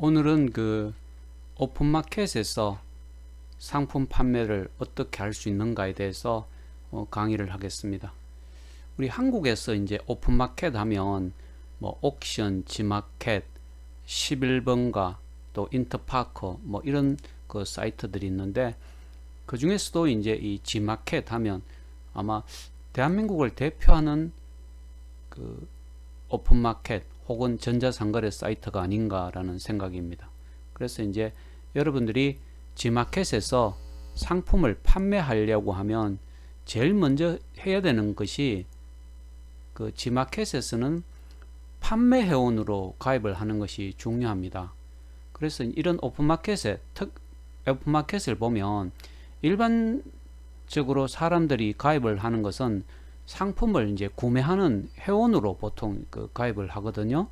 오늘은 그 오픈마켓에서 상품 판매를 어떻게 할 수 있는가에 대해서 어, 강의를 하겠습니다. 우리 한국에서 이제 오픈마켓 하면 뭐 옥션, 지마켓, 11번가, 또 인터파커 뭐 이런 그 사이트들이 있는데 그 중에서도 이제 이 지마켓 하면 아마 대한민국을 대표하는 그 오픈마켓 혹은 전자상거래 사이트가 아닌가라는 생각입니다. 그래서 이제 여러분들이 지마켓에서 상품을 판매하려고 하면 제일 먼저 해야 되는 것이 그 지마켓에서는 판매 회원으로 가입을 하는 것이 중요합니다. 그래서 이런 오픈마켓에 특 오픈마켓을 보면 일반적으로 사람들이 가입을 하는 것은 상품을 이제 구매하는 회원으로 보통 그 가입을 하거든요.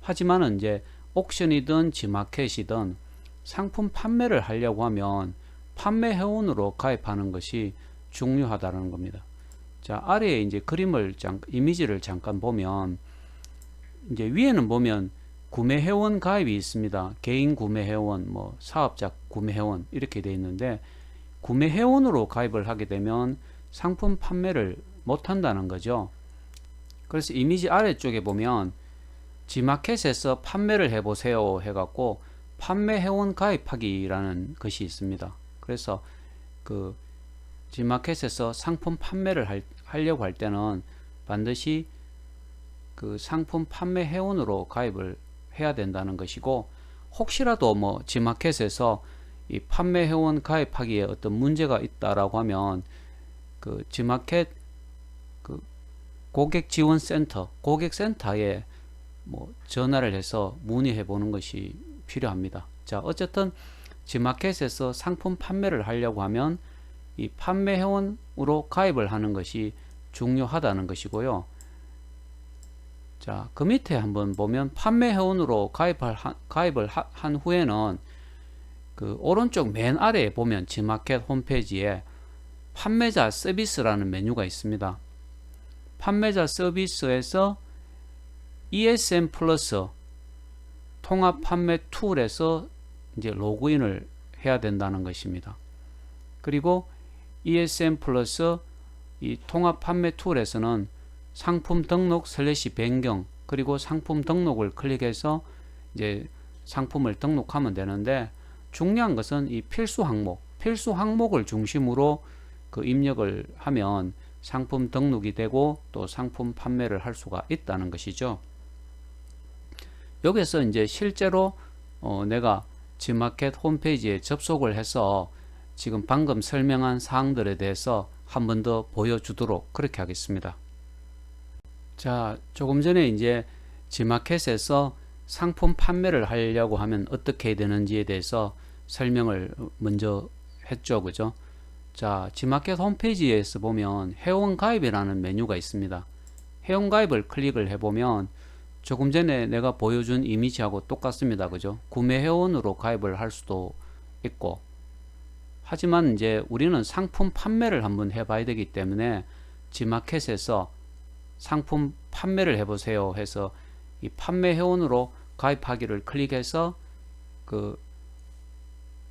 하지만은 이제 옥션이든 지마켓이든 상품 판매를 하려고 하면 판매 회원으로 가입하는 것이 중요하다는 겁니다. 자, 아래에 이제 그림을 잠, 이미지를 잠깐 보면 이제 위에는 보면 구매 회원 가입이 있습니다. 개인 구매 회원, 뭐 사업자 구매 회원 이렇게 되어 있는데 구매 회원으로 가입을 하게 되면 상품 판매를 못 한다는 거죠. 그래서 이미지 아래쪽에 보면 지마켓에서 판매를 해보세요 해갖고 판매 회원 가입하기라는 것이 있습니다. 그래서 그 지마켓에서 상품 판매를 할, 하려고 할 때는 반드시 그 상품 판매 회원으로 가입을 해야 된다는 것이고 혹시라도 뭐 지마켓에서 이 판매 회원 가입하기에 어떤 문제가 있다라고 하면 그 지마켓 그 고객 지원 센터 고객 센터에 뭐 전화를 해서 문의해 보는 것이 필요합니다. 자, 어쨌든 지마켓에서 상품 판매를 하려고 하면 이 판매 회원으로 가입을 하는 것이 중요하다는 것이고요. 자, 그 밑에 한번 보면 판매 회원으로 가입할 가입을 하, 한 후에는 그 오른쪽 맨 아래에 보면 지마켓 홈페이지에 판매자 서비스라는 메뉴가 있습니다. 판매자 서비스에서 ESM 플러스 통합 판매 툴에서 이제 로그인을 해야 된다는 것입니다. 그리고 ESM 플러스 이 통합 판매 툴에서는 상품 등록 슬래시 변경 그리고 상품 등록을 클릭해서 이제 상품을 등록하면 되는데 중요한 것은 이 필수 항목 필수 항목을 중심으로 그 입력을 하면 상품 등록이 되고 또 상품 판매를 할 수가 있다는 것이죠. 여기서 이제 실제로 어 내가 지마켓 홈페이지에 접속을 해서 지금 방금 설명한 사항들에 대해서 한 번 더 보여주도록 그렇게 하겠습니다. 자, 조금 전에 이제 지마켓에서 상품 판매를 하려고 하면 어떻게 되는지에 대해서 설명을 먼저 했죠. 그죠? 자, 지마켓 홈페이지에서 보면 회원 가입이라는 메뉴가 있습니다. 회원 가입을 클릭을 해보면 조금 전에 내가 보여준 이미지하고 똑같습니다. 그죠? 구매 회원으로 가입을 할 수도 있고 하지만 이제 우리는 상품 판매를 한번 해봐야 되기 때문에 지마켓에서 상품 판매를 해보세요 해서 이 판매 회원으로 가입하기를 클릭해서 그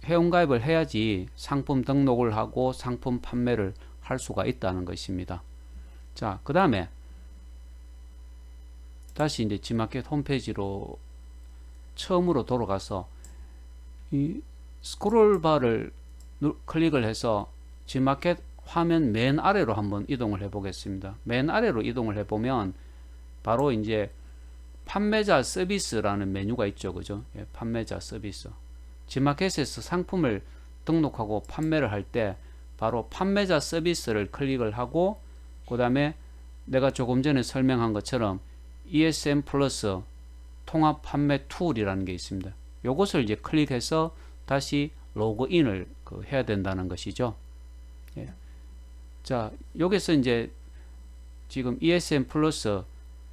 회원 가입을 해야지 상품 등록을 하고 상품 판매를 할 수가 있다는 것입니다. 자, 그 다음에 다시 이제 지마켓 홈페이지로 처음으로 돌아가서 이 스크롤 바를 클릭을 해서 지마켓 화면 맨 아래로 한번 이동을 해 보겠습니다. 맨 아래로 이동을 해 보면 바로 이제 판매자 서비스라는 메뉴가 있죠. 그죠? 예, 판매자 서비스. 지마켓에서 상품을 등록하고 판매를 할 때 바로 판매자 서비스를 클릭을 하고 그 다음에 내가 조금 전에 설명한 것처럼 ESM 플러스 통합 판매 툴이라는 게 있습니다. 요것을 이제 클릭해서 다시 로그인을 그 해야 된다는 것이죠. 예. 자, 여기서 이제 지금 ESM 플러스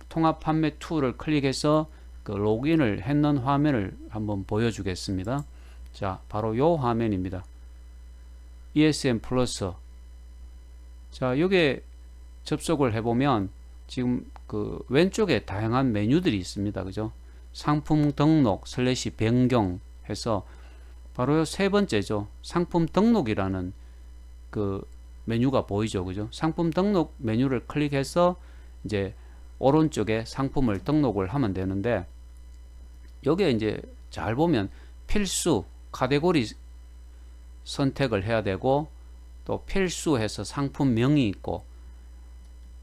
통합 판매 툴을 클릭해서 그 로그인을 했는 화면을 한번 보여주겠습니다. 자, 바로 요 화면입니다. ESM 플러스. 자, 여기에 접속을 해보면 지금 그 왼쪽에 다양한 메뉴들이 있습니다. 그죠? 상품 등록 슬래시 변경 해서 바로 세 번째죠. 상품 등록이라는 그 메뉴가 보이죠. 그죠? 상품 등록 메뉴를 클릭해서 이제 오른쪽에 상품을 등록을 하면 되는데 여기에 이제 잘 보면 필수 카테고리 선택을 해야 되고 또 필수해서 상품명이 있고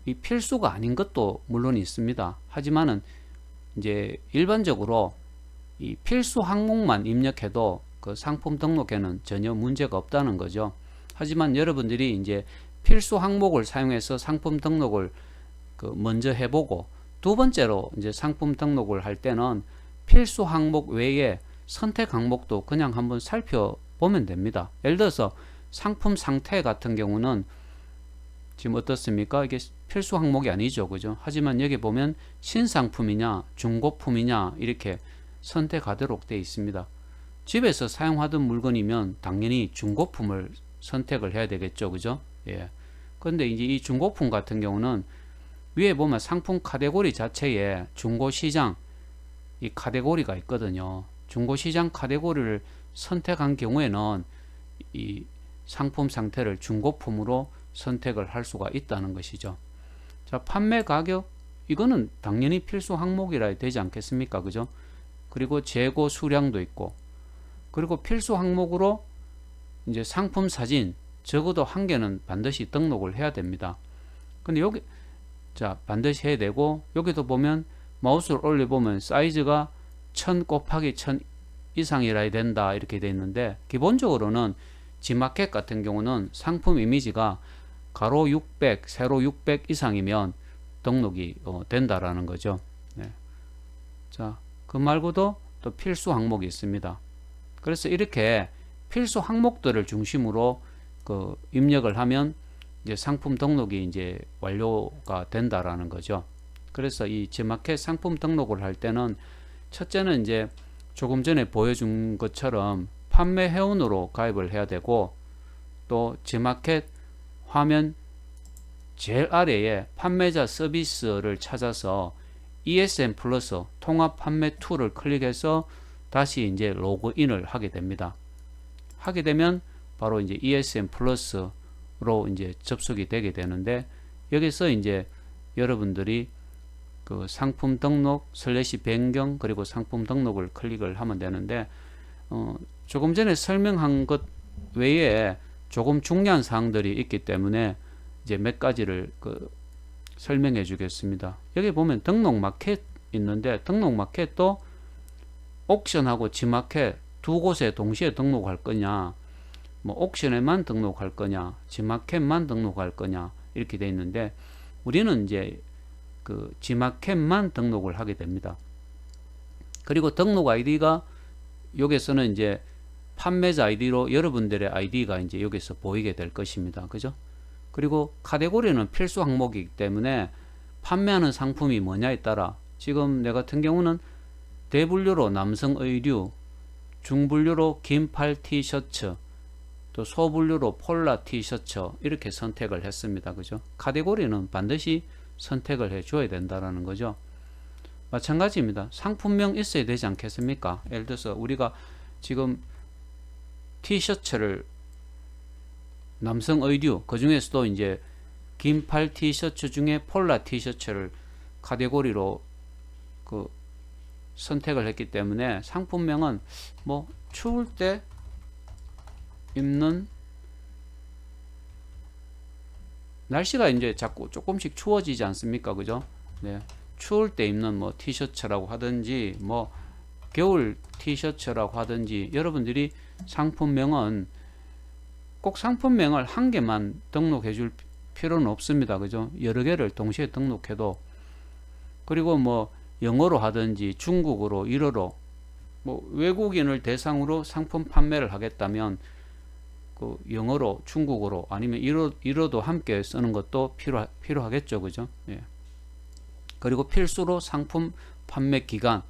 이 필수가 아닌 것도 물론 있습니다. 하지만은 이제 일반적으로 이 필수 항목만 입력해도 그 상품 등록에는 전혀 문제가 없다는 거죠. 하지만 여러분들이 이제 필수 항목을 사용해서 상품 등록을 그 먼저 해보고 두 번째로 이제 상품 등록을 할 때는 필수 항목 외에 선택 항목도 그냥 한번 살펴보면 됩니다. 예를 들어서 상품 상태 같은 경우는 지금 어떻습니까? 이게 필수 항목이 아니죠. 그죠? 하지만 여기 보면 신상품이냐, 중고품이냐 이렇게 선택하도록 되어 있습니다. 집에서 사용하던 물건이면 당연히 중고품을 선택을 해야 되겠죠. 그죠? 예. 근데 이제 이 중고품 같은 경우는 위에 보면 상품 카테고리 자체에 중고시장 이 카테고리가 있거든요. 중고시장 카테고리를 선택한 경우에는 이 상품 상태를 중고품으로 선택을 할 수가 있다는 것이죠. 자, 판매 가격 이거는 당연히 필수 항목이라 되지 않겠습니까? 그죠? 그리고 재고 수량도 있고 그리고 필수 항목으로 이제 상품 사진 적어도 한 개는 반드시 등록을 해야 됩니다. 근데 여기 자 반드시 해야 되고 여기도 보면 마우스를 올려 보면 사이즈가 1000 곱하기 1000 이상이라야 된다 이렇게 되어 있는데 기본적으로는 지마켓 같은 경우는 상품 이미지가 가로 600, 세로 600 이상이면 등록이 어, 된다라는 거죠. 네. 자, 그 말고도 또 필수 항목이 있습니다. 그래서 이렇게 필수 항목들을 중심으로 그 입력을 하면 이제 상품 등록이 이제 완료가 된다라는 거죠. 그래서 이 지마켓 상품 등록을 할 때는 첫째는 이제 조금 전에 보여준 것처럼 판매 회원으로 가입을 해야 되고 또 지마켓 화면 제일 아래에 판매자 서비스를 찾아서 ESN 플러스 통합 판매 툴을 클릭해서 다시 이제 로그인을 하게 됩니다. 하게 되면 바로 이제 ESN 플러스로 이제 접속이 되게 되는데 여기서 이제 여러분들이 그 상품 등록 슬래시 변경 그리고 상품 등록을 클릭을 하면 되는데 어 조금 전에 설명한 것 외에 조금 중요한 사항들이 있기 때문에 이제 몇 가지를 그 설명해 주겠습니다. 여기 보면 등록 마켓 있는데 등록 마켓도 옥션하고 지마켓 두 곳에 동시에 등록할 거냐 뭐 옥션에만 등록할 거냐 지마켓만 등록할 거냐 이렇게 돼 있는데 우리는 이제 그 지마켓만 등록을 하게 됩니다. 그리고 등록 아이디가 여기서는 이제 판매자 아이디로 여러분들의 아이디가 이제 여기서 보이게 될 것입니다. 그죠? 그리고 카테고리는 필수 항목이기 때문에 판매하는 상품이 뭐냐에 따라 지금 내 같은 경우는 대분류로 남성 의류, 중분류로 긴팔 티셔츠, 또 소분류로 폴라 티셔츠 이렇게 선택을 했습니다. 그죠? 카테고리는 반드시 선택을 해 줘야 된다라는 거죠. 마찬가지입니다. 상품명 있어야 되지 않겠습니까? 예를 들어서 우리가 지금 티셔츠를 남성 의류 그 중에서도 이제 긴팔 티셔츠 중에 폴라 티셔츠를 카테고리로 그 선택을 했기 때문에 상품명은 뭐 추울 때 입는 날씨가 이제 자꾸 조금씩 추워지지 않습니까? 그죠? 네. 추울 때 입는 뭐 티셔츠라고 하든지 뭐 겨울 티셔츠라고 하든지 여러분들이 상품명은 꼭 상품명을 한 개만 등록해 줄 필요는 없습니다. 그죠? 여러 개를 동시에 등록해도 그리고 뭐 영어로 하든지 중국어로 일어로 뭐 외국인을 대상으로 상품 판매를 하겠다면 그 영어로 중국어로 아니면 일어, 일어도 함께 쓰는 것도 필요 필요하겠죠. 그죠? 예. 그리고 필수로 상품 판매 기간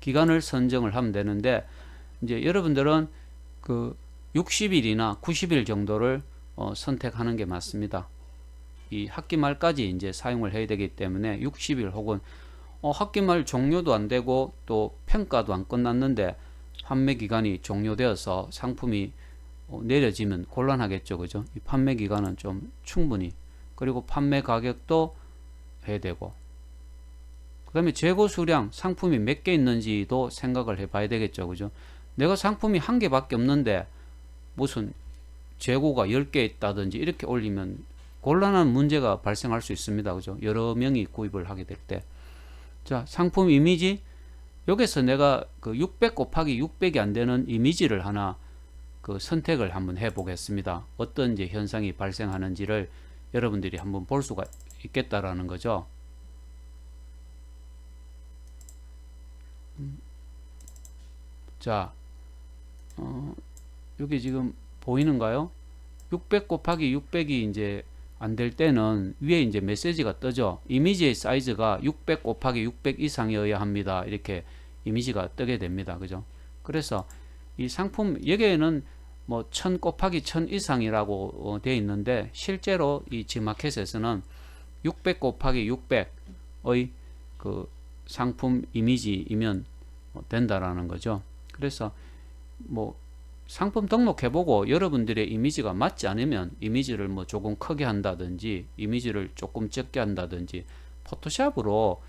기간을 선정을 하면 되는데 이제 여러분들은 그 60일이나 90일 정도를 어, 선택하는 게 맞습니다. 이 학기 말까지 이제 사용을 해야 되기 때문에 60일 혹은 어, 학기 말 종료도 안 되고 또 평가도 안 끝났는데 판매 기간이 종료되어서 상품이 어, 내려지면 곤란하겠죠. 그죠? 이 판매 기간은 좀 충분히 그리고 판매 가격도 해야 되고 그 다음에 재고 수량 상품이 몇 개 있는지도 생각을 해 봐야 되겠죠. 그죠? 내가 상품이 한 개밖에 없는데 무슨 재고가 10개 있다든지 이렇게 올리면 곤란한 문제가 발생할 수 있습니다. 그죠? 여러 명이 구입을 하게 될 때. 자, 상품 이미지. 여기서 내가 그 600 곱하기 600이 안 되는 이미지를 하나 그 선택을 한번 해 보겠습니다. 어떤 이제 현상이 발생하는지를 여러분들이 한번 볼 수가 있겠다라는 거죠. 음. 자, 어, 여기 지금 보이는가요? 600 곱하기 600이 이제 안 될 때는 위에 이제 메시지가 뜨죠. 이미지의 사이즈가 600 곱하기 600 이상이어야 합니다. 이렇게 이미지가 뜨게 됩니다. 그죠? 그래서 이 상품 여기에는 뭐 1000 곱하기 1000 이상이라고 어, 되어 있는데 실제로 이 지마켓에서는 600 곱하기 600의 그 상품 이미지이면 어, 된다라는 거죠. 그래서 뭐 상품 등록해보고 여러분들의 이미지가 맞지 않으면 이미지를 뭐 조금 크게 한다든지 이미지를 조금 적게 한다든지 포토샵으로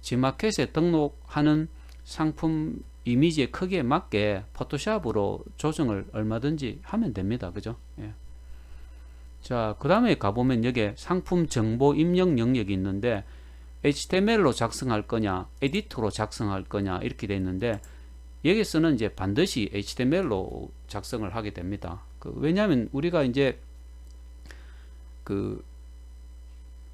지마켓에 등록하는 상품 이미지의 크기에 맞게 포토샵으로 조정을 얼마든지 하면 됩니다. 그죠? 예. 자, 그 다음에 가보면 여기 상품 정보 입력 영역이 있는데 HTML로 작성할 거냐, 에디터로 작성할 거냐 이렇게 돼 있는데 여기서는 이제 반드시 HTML로 작성을 하게 됩니다. 그 왜냐하면 우리가 이제 그뭐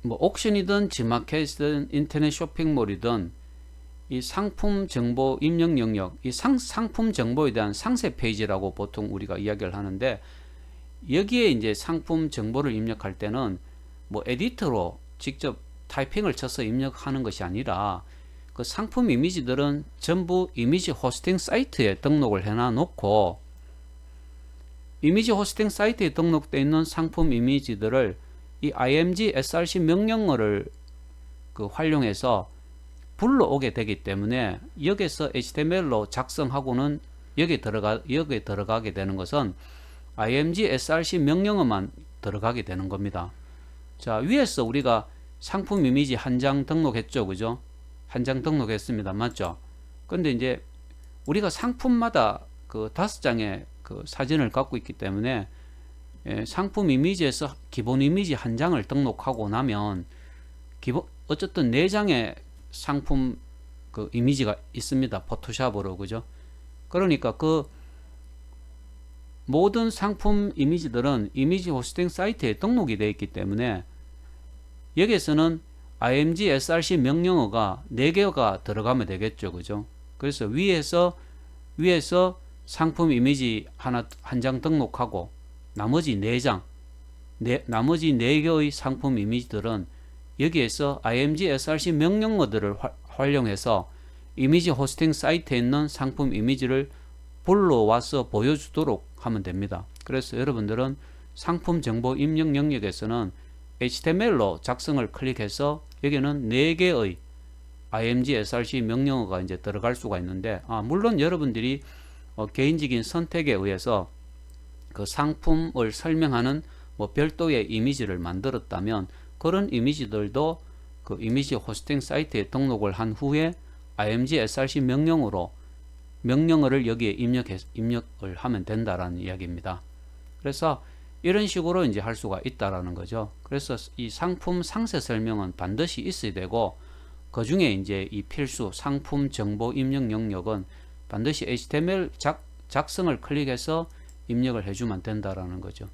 옥션이든 지마켓이든 인터넷 쇼핑몰이든 이 상품 정보 입력 영역, 이 상, 상품 정보에 대한 상세 페이지라고 보통 우리가 이야기를 하는데 여기에 이제 상품 정보를 입력할 때는 뭐 에디터로 직접 타이핑을 쳐서 입력하는 것이 아니라 그 상품 이미지들은 전부 이미지 호스팅 사이트에 등록을 해놔 놓고 이미지 호스팅 사이트에 등록되어 있는 상품 이미지들을 이 img src 명령어를 그 활용해서 불러오게 되기 때문에 여기서 HTML로 작성하고는 여기 들어가 여기에 들어가게 되는 것은 img src 명령어만 들어가게 되는 겁니다. 자 위에서 우리가 상품 이미지 한 장 등록했죠, 그죠? 한 장 등록했습니다, 맞죠? 근데 이제 우리가 상품마다 그 다섯 장의 그 사진을 갖고 있기 때문에 예, 상품 이미지에서 기본 이미지 한 장을 등록하고 나면 기본 어쨌든 네 장의 상품 그 이미지가 있습니다. 포토샵으로 그죠? 그러니까 그 모든 상품 이미지들은 이미지 호스팅 사이트에 등록이 되어 있기 때문에 여기에서는 img src 명령어가 4개가 들어가면 되겠죠. 그죠? 그래서 위에서 위에서 상품 이미지 하나 한 장 등록하고 나머지 4장 네, 나머지 4개의 상품 이미지들은 여기에서 img src 명령어들을 화, 활용해서 이미지 호스팅 사이트에 있는 상품 이미지를 불러와서 보여주도록 하면 됩니다. 그래서 여러분들은 상품 정보 입력 영역에서는 HTML로 작성을 클릭해서 여기는 4개의 img src 명령어가 이제 들어갈 수가 있는데 아, 물론 여러분들이 어, 개인적인 선택에 의해서 그 상품을 설명하는 뭐 별도의 이미지를 만들었다면 그런 이미지들도 그 이미지 호스팅 사이트에 등록을 한 후에 img src 명령으로 명령어를 여기에 입력해, 입력을 하면 된다라는 이야기입니다. 그래서 이런 식으로 이제 할 수가 있다라는 거죠. 그래서 이 상품 상세 설명은 반드시 있어야 되고 그 중에 이제 이 필수 상품 정보 입력 영역은 반드시 HTML 작, 작성을 클릭해서 입력을 해주면 된다라는 거죠.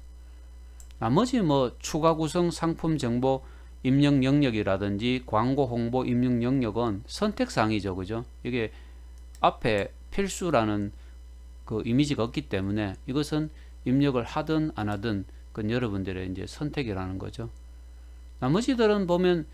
나머지 뭐 추가 구성 상품 정보 입력 영역이라든지 광고 홍보 입력 영역은 선택 사항이죠. 그죠? 이게 앞에 필수라는 그 이미지가 없기 때문에 이것은 입력을 하든 안 하든 그건 여러분들의 이제 선택이라는 거죠. 나머지들은 보면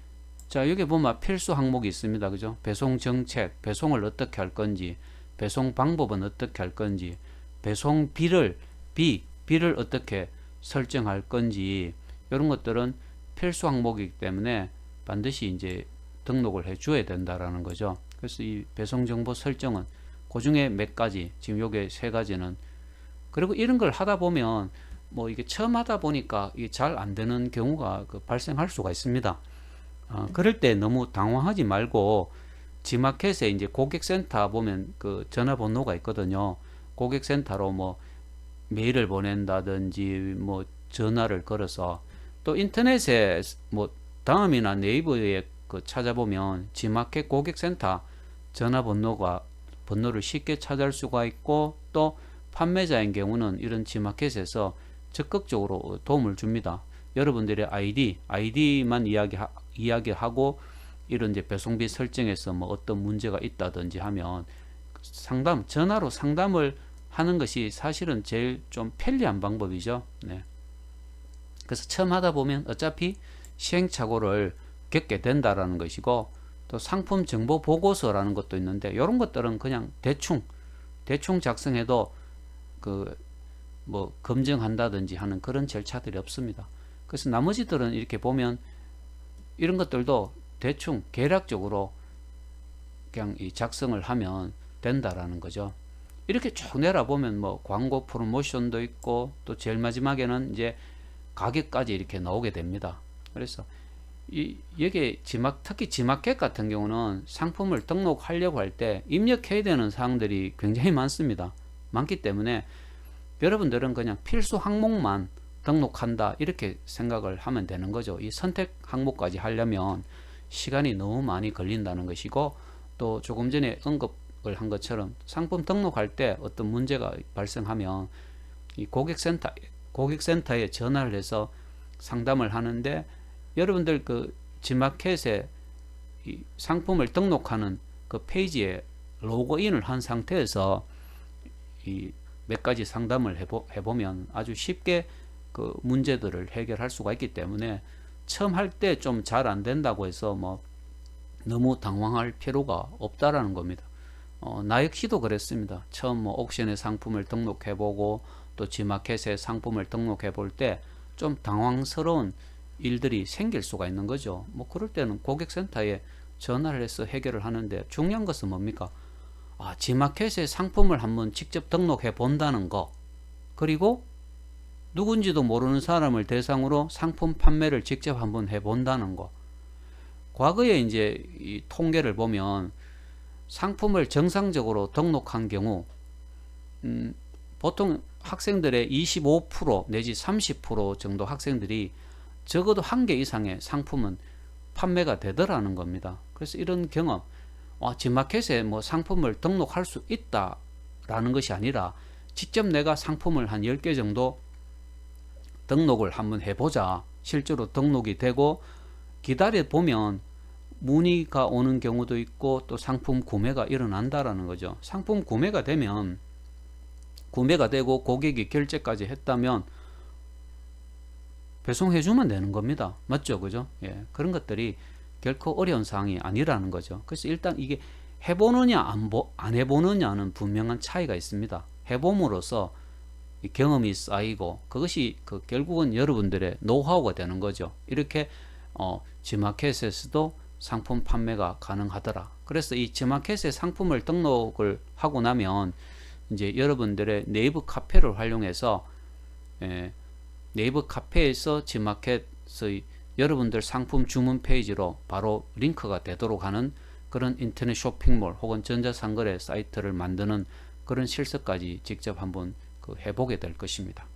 자 여기 보면 필수 항목이 있습니다. 그죠? 배송 정책, 배송을 어떻게 할 건지, 배송 방법은 어떻게 할 건지, 배송 비를 비 비를 어떻게 설정할 건지 이런 것들은 필수 항목이기 때문에 반드시 이제 등록을 해 줘야 된다라는 거죠. 그래서 이 배송 정보 설정은 그 중에 몇 가지 지금 요게 세 가지는 그리고 이런 걸 하다 보면 뭐 이게 처음 하다 보니까 이게 잘 안 되는 경우가 그 발생할 수가 있습니다. 어, 그럴 때 너무 당황하지 말고 지마켓에 이제 고객센터 보면 그 전화번호가 있거든요. 고객센터로 뭐 메일을 보낸다든지 뭐 전화를 걸어서 또 인터넷에 뭐 다음이나 네이버에 그 찾아보면 지마켓 고객센터 전화번호가 번호를 쉽게 찾을 수가 있고 또 판매자인 경우는 이런 지마켓에서 적극적으로 도움을 줍니다. 여러분들의 아이디, 아이디만 이야기 이야기하고 이런 이제 배송비 설정에서 뭐 어떤 문제가 있다든지 하면 상담 전화로 상담을 하는 것이 사실은 제일 좀 편리한 방법이죠. 네. 그래서 처음 하다 보면 어차피 시행착오를 겪게 된다라는 것이고 또 상품 정보 보고서라는 것도 있는데 이런 것들은 그냥 대충 대충 작성해도 그 뭐 검증한다든지 하는 그런 절차들이 없습니다. 그래서 나머지들은 이렇게 보면 이런 것들도 대충 계략적으로 그냥 이 작성을 하면 된다라는 거죠. 이렇게 쭉 내려보면 뭐 광고 프로모션도 있고 또 제일 마지막에는 이제 가격까지 이렇게 나오게 됩니다. 그래서 이 여기 지막 특히 지마켓 같은 경우는 상품을 등록하려고 할 때 입력해야 되는 사항들이 굉장히 많습니다. 많기 때문에 여러분들은 그냥 필수 항목만 등록한다 이렇게 생각을 하면 되는 거죠. 이 선택 항목까지 하려면 시간이 너무 많이 걸린다는 것이고 또 조금 전에 언급을 한 것처럼 상품 등록할 때 어떤 문제가 발생하면 이 고객센터 고객센터에 전화를 해서 상담을 하는데 여러분들 그 지마켓에 이 상품을 등록하는 그 페이지에 로그인을 한 상태에서 이 몇 가지 상담을 해보, 해보면 아주 쉽게 그 문제들을 해결할 수가 있기 때문에 처음 할 때 좀 잘 안 된다고 해서 뭐 너무 당황할 필요가 없다라는 겁니다. 어, 나 역시도 그랬습니다. 처음 뭐 옥션에 상품을 등록해보고 또 지마켓에 상품을 등록해볼 때 좀 당황스러운 일들이 생길 수가 있는 거죠. 뭐 그럴 때는 고객센터에 전화를 해서 해결을 하는데 중요한 것은 뭡니까? 아, 지마켓에 상품을 한번 직접 등록해 본다는 거. 그리고 누군지도 모르는 사람을 대상으로 상품 판매를 직접 한번 해 본다는 거. 과거에 이제 이 통계를 보면 상품을 정상적으로 등록한 경우 음, 보통 학생들의 25% 내지 30% 정도 학생들이 적어도 한 개 이상의 상품은 판매가 되더라는 겁니다. 그래서 이런 경험, 와, 지마켓에 뭐 상품을 등록할 수 있다라는 것이 아니라 직접 내가 상품을 한 10개 정도 등록을 한번 해보자. 실제로 등록이 되고 기다려 보면 문의가 오는 경우도 있고 또 상품 구매가 일어난다라는 거죠. 상품 구매가 되면 구매가 되고 고객이 결제까지 했다면 배송해 주면 되는 겁니다. 맞죠? 그죠? 예. 그런 것들이 결코 어려운 사항이 아니라는 거죠. 그래서 일단 이게 해보느냐 안, 보, 안 해보느냐는 분명한 차이가 있습니다. 해봄으로써 경험이 쌓이고 그것이 그 결국은 여러분들의 노하우가 되는 거죠. 이렇게 어, 지마켓에서도 상품 판매가 가능하더라. 그래서 이 지마켓에 상품을 등록을 하고 나면 이제 여러분들의 네이버 카페를 활용해서 예, 네이버 카페에서 지마켓의 여러분들 상품 주문 페이지로 바로 링크가 되도록 하는 그런 인터넷 쇼핑몰 혹은 전자상거래 사이트를 만드는 그런 실습까지 직접 한번 그 해보게 될 것입니다.